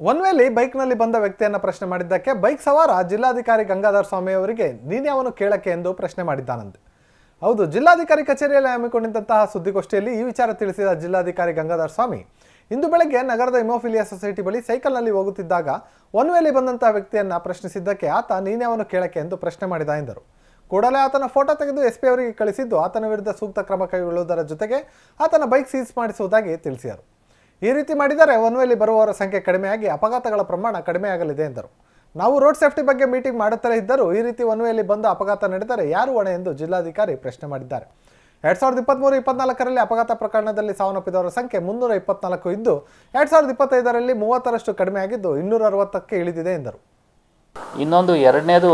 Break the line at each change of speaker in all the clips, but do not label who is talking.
One ವೇಲಿ ಬೈಕ್ನಲ್ಲಿ ಬಂದ ವ್ಯಕ್ತಿಯನ್ನ ಪ್ರಶ್ನೆ ಮಾಡಿದ್ದಕ್ಕೆ ಬೈಕ್ ಸವಾರ ಜಿಲ್ಲಾಧಿಕಾರಿ ಗಂಗಾಧರ ಸ್ವಾಮಿ ಅವರಿಗೆ ನೀನ್ಯಾವನು ಕೇಳಕ್ಕೆ ಎಂದು ಪ್ರಶ್ನೆ ಮಾಡಿದ್ದಾನಂತೆ. ಹೌದು, ಜಿಲ್ಲಾಧಿಕಾರಿ ಕಚೇರಿಯಲ್ಲಿ ಹಮ್ಮಿಕೊಂಡಿದ್ದಂತಹ ಸುದ್ದಿಗೋಷ್ಠಿಯಲ್ಲಿ ಈ ವಿಚಾರ ತಿಳಿಸಿದ ಜಿಲ್ಲಾಧಿಕಾರಿ ಗಂಗಾಧರ ಸ್ವಾಮಿ, ಇಂದು ಬೆಳಗ್ಗೆ ನಗರದ ಇಮೋಫಿಲಿಯಾ ಸೊಸೈಟಿ ಬಳಿ ಸೈಕಲ್ನಲ್ಲಿ ಹೋಗುತ್ತಿದ್ದಾಗ ಒನ್ ವೇಲಿ ಬಂದಂತಹ ವ್ಯಕ್ತಿಯನ್ನ ಪ್ರಶ್ನಿಸಿದ್ದಕ್ಕೆ ಆತ ನೀನ್ಯಾವನು ಕೇಳಕ್ಕೆ ಎಂದು ಪ್ರಶ್ನೆ ಮಾಡಿದ ಎಂದರು. ಕೂಡಲೇ ಆತನ ಫೋಟೋ ತೆಗೆದು ಎಸ್ಪಿ ಅವರಿಗೆ ಕಳಿಸಿದ್ದು ಆತನ ವಿರುದ್ಧ ಸೂಕ್ತ ಕ್ರಮ ಕೈಗೊಳ್ಳುವುದರ ಜೊತೆಗೆ ಆತನ ಬೈಕ್ ಸೀಸ್ ಮಾಡಿಸುವುದಾಗಿ ತಿಳಿಸಿದರು. ಈ ರೀತಿ ಮಾಡಿದರೆ ಒನ್ ವೇಲಿ ಬರುವವರ ಸಂಖ್ಯೆ ಕಡಿಮೆಯಾಗಿ ಅಪಘಾತಗಳ ಪ್ರಮಾಣ ಕಡಿಮೆಯಾಗಲಿದೆ ಎಂದರು. ನಾವು ರೋಡ್ ಸೇಫ್ಟಿ ಬಗ್ಗೆ ಮೀಟಿಂಗ್ ಮಾಡುತ್ತಲೇ ಇದ್ದರೂ ಈ ರೀತಿ ಒನ್ ವೇಲಿ ಬಂದು ಅಪಘಾತ ನಡೆದರೆ ಯಾರು ಹೊಣೆ ಎಂದು ಜಿಲ್ಲಾಧಿಕಾರಿ ಪ್ರಶ್ನೆ ಮಾಡಿದ್ದಾರೆ. ಎರಡ್ ಸಾವಿರದ ಇಪ್ಪತ್ತ್ಮೂರು ಇಪ್ಪತ್ನಾಲ್ಕರಲ್ಲಿ ಅಪಘಾತ ಪ್ರಕರಣದಲ್ಲಿ ಸಾವನ್ನಪ್ಪಿದವರ ಸಂಖ್ಯೆ ಮುನ್ನೂರ ಇಪ್ಪತ್ನಾಲ್ಕು ಇದ್ದು, ಎರಡ್ ಸಾವಿರದ ಇಪ್ಪತ್ತೈದರಲ್ಲಿ ಮೂವತ್ತರಷ್ಟು ಕಡಿಮೆಯಾಗಿದ್ದು ಇನ್ನೂರ ಅರವತ್ತಕ್ಕೆ ಇಳಿದಿದೆ ಎಂದರು.
ಇನ್ನೊಂದು ಎರಡನೇದು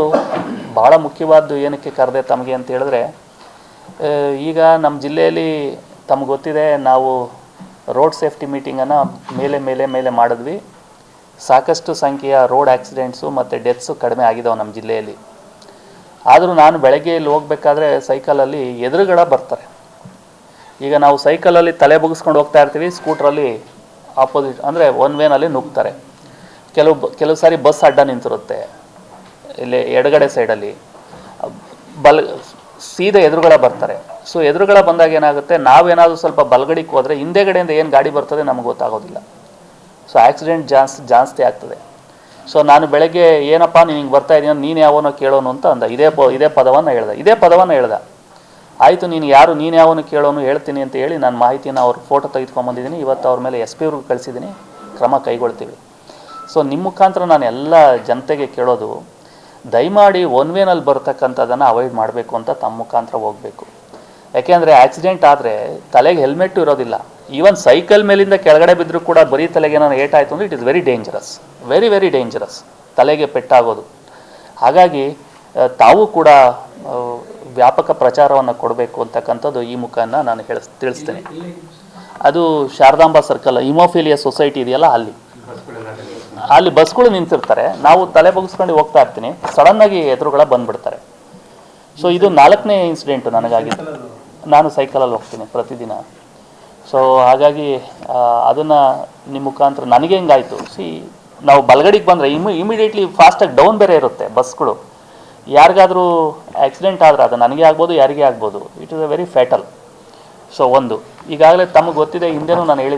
ಭಾಳ ಮುಖ್ಯವಾದ್ದು ಏನಕ್ಕೆ ಕರೆದೆ ತಮಗೆ ಅಂತ ಹೇಳಿದ್ರೆ ಈಗ ನಮ್ಮ ಜಿಲ್ಲೆಯಲ್ಲಿ ತಮ್ಗೆ ಗೊತ್ತಿದೆ ನಾವು ರೋಡ್ ಸೇಫ್ಟಿ ಮೀಟಿಂಗನ್ನು ಮೇಲೆ ಮೇಲೆ ಮೇಲೆ ಮಾಡಿದ್ವಿ. ಸಾಕಷ್ಟು ಸಂಖ್ಯೆಯ ರೋಡ್ ಆಕ್ಸಿಡೆಂಟ್ಸು ಮತ್ತು ಡೆತ್ಸು ಕಡಿಮೆ ಆಗಿದ್ದಾವೆ ನಮ್ಮ ಜಿಲ್ಲೆಯಲ್ಲಿ. ಆದರೂ ನಾನು ಬೆಳಗ್ಗೆ ಇಲ್ಲಿ ಹೋಗ್ಬೇಕಾದ್ರೆ ಸೈಕಲಲ್ಲಿ ಎದುರುಗಳ ಬರ್ತಾರೆ. ಈಗ ನಾವು ಸೈಕಲಲ್ಲಿ ತಲೆ ಬುಗಿಸ್ಕೊಂಡು ಹೋಗ್ತಾ ಇರ್ತೀವಿ, ಸ್ಕೂಟ್ರಲ್ಲಿ ಆಪೋಸಿಟ್ ಅಂದರೆ ಒನ್ ವೇನಲ್ಲಿ ನುಗ್ತಾರೆ. ಕೆಲವು ಕೆಲವು ಸಾರಿ ಬಸ್ ಅಡ್ಡ ನಿಂತಿರುತ್ತೆ. ಇಲ್ಲಿ ಎಡಗಡೆ ಸೈಡಲ್ಲಿ. ಬಲ್ ಸೀದಾ ಎದುರುಗಳ ಬರ್ತಾರೆ. ಸೊ ಎದುರುಗಳ ಬಂದಾಗ ಏನಾಗುತ್ತೆ? ನಾವೇನಾದರೂ ಸ್ವಲ್ಪ ಬಲಗಡಿಗೆ ಹೋದರೆ ಹಿಂದೆಗಡೆಯಿಂದ ಏನು ಗಾಡಿ ಬರ್ತದೆ ನಮಗೆ ಗೊತ್ತಾಗೋದಿಲ್ಲ. ಸೊ ಆಕ್ಸಿಡೆಂಟ್ ಜಾಸ್, ಜಾಸ್ತಿ ಆಗ್ತದೆ. ಸೊ ನಾನು ಬೆಳಗ್ಗೆ ಏನಪ್ಪ ನೀನು ಹಿಂಗೆ ಬರ್ತಾ ಇದೀನಿ ನೀನು ಯಾವನೋ ಕೇಳೋನು ಅಂತ ಅಂದ. ಇದೇ ಪ, ಇದೇ ಪದವನ್ನು ಹೇಳ್ದೆ. ಇದೇ ಪದವನ್ನು ಹೇಳ್ದೆ. ಆಯಿತು, ನೀನು ಯಾರು, ನೀನು ಯಾವನು ಕೇಳೋನು ಹೇಳ್ತೀನಿ ಅಂತ ಹೇಳಿ ನಾನು ಮಾಹಿತಿನ ಅವ್ರ ಫೋಟೋ ತೆಗೆದುಕೊಂಬಂದಿದ್ದೀನಿ ಇವತ್ತು ಅವ್ರ ಮೇಲೆ ಎಸ್ ಪಿ ಅವ್ರಿಗೆ ಕಳಿಸಿದ್ದೀನಿ. ಕ್ರಮ ಕೈಗೊಳ್ತೀವಿ. ಸೊ ನಿಮ್ಮ ಮುಖಾಂತರ ನಾನು ಎಲ್ಲ ಜನತೆಗೆ ಕೇಳೋದು ದಯಮಾಡಿ ಒನ್ ವೇನಲ್ಲಿ ಬರ್ತಕ್ಕಂಥದ್ದನ್ನು ಅವಾಯ್ಡ್ ಮಾಡಬೇಕು ಅಂತ ತಮ್ಮ ಮುಖಾಂತರ ಹೋಗಬೇಕು. ಯಾಕೆಂದರೆ ಆಕ್ಸಿಡೆಂಟ್ ಆದರೆ ತಲೆಗೆ ಹೆಲ್ಮೆಟ್ಟು ಇರೋದಿಲ್ಲ. ಈವನ್ ಸೈಕಲ್ ಮೇಲಿಂದ ಕೆಳಗಡೆ ಬಿದ್ದರೂ ಕೂಡ ಬರೀ ತಲೆಗೆ ಏನಾದ್ರು ಏಟಾಯಿತು ಅಂದರೆ it is very dangerous very very dangerous ತಲೆಗೆ ಪೆಟ್ಟಾಗೋದು. ಹಾಗಾಗಿ ತಾವು ಕೂಡ ವ್ಯಾಪಕ ಪ್ರಚಾರವನ್ನು ಕೊಡಬೇಕು ಅಂತಕ್ಕಂಥದ್ದು ಈ ಮುಖಾನ ನಾನು ಹೇಳ, ತಿಳಿಸ್ತೇನೆ. ಅದು ಶಾರದಾಂಬಾ ಸರ್ಕಲ್ ಇಮೋಫಿಲಿಯಾ ಸೊಸೈಟಿ ಇದೆಯಲ್ಲ ಅಲ್ಲಿ. ಅಲ್ಲಿ ಬಸ್ಗಳು ನಿಂತಿರ್ತಾರೆ. ನಾವು ತಲೆ ಬಗ್ಸ್ಕೊಂಡು ಹೋಗ್ತಾ ಇರ್ತೀನಿ. ಸಡನ್ನಾಗಿ ಎದುರುಗಳ ಬಂದ್ಬಿಡ್ತಾರೆ. ಸೊ ಇದು ನಾಲ್ಕನೇ ಇನ್ಸಿಡೆಂಟ್ ನನಗಾಗಿ ನಾನು ಸೈಕಲಲ್ಲಿ ಹೋಗ್ತೀನಿ ಪ್ರತಿದಿನ. ಸೊ ಹಾಗಾಗಿ ಅದನ್ನು ನಿಮ್ಮ ಮುಖಾಂತರ ನನಗೆ ಹೆಂಗಾಯ್ತು? ಸಿ ನಾವು ಬಲಗಡಿಗೆ ಬಂದರೆ ಇಮ್ಮಿ ಇಮಿಡಿಯೇಟ್ಲಿ ಫಾಸ್ಟಾಗಿ ಡೌನ್ ಬೇರೆ ಇರುತ್ತೆ ಬಸ್ಗಳು. ಯಾರಿಗಾದರೂ ಆಕ್ಸಿಡೆಂಟ್ ಆದರೆ ಅದು ನನಗೆ ಆಗ್ಬೋದು, ಯಾರಿಗೆ ಆಗ್ಬೋದು. It is a very fatal so ಒಂದು. ಈಗಾಗಲೇ ತಮಗೆ ಗೊತ್ತಿದೆ, ಹಿಂದೆನೂ ನಾನು ಹೇಳಿದ್ದೆ.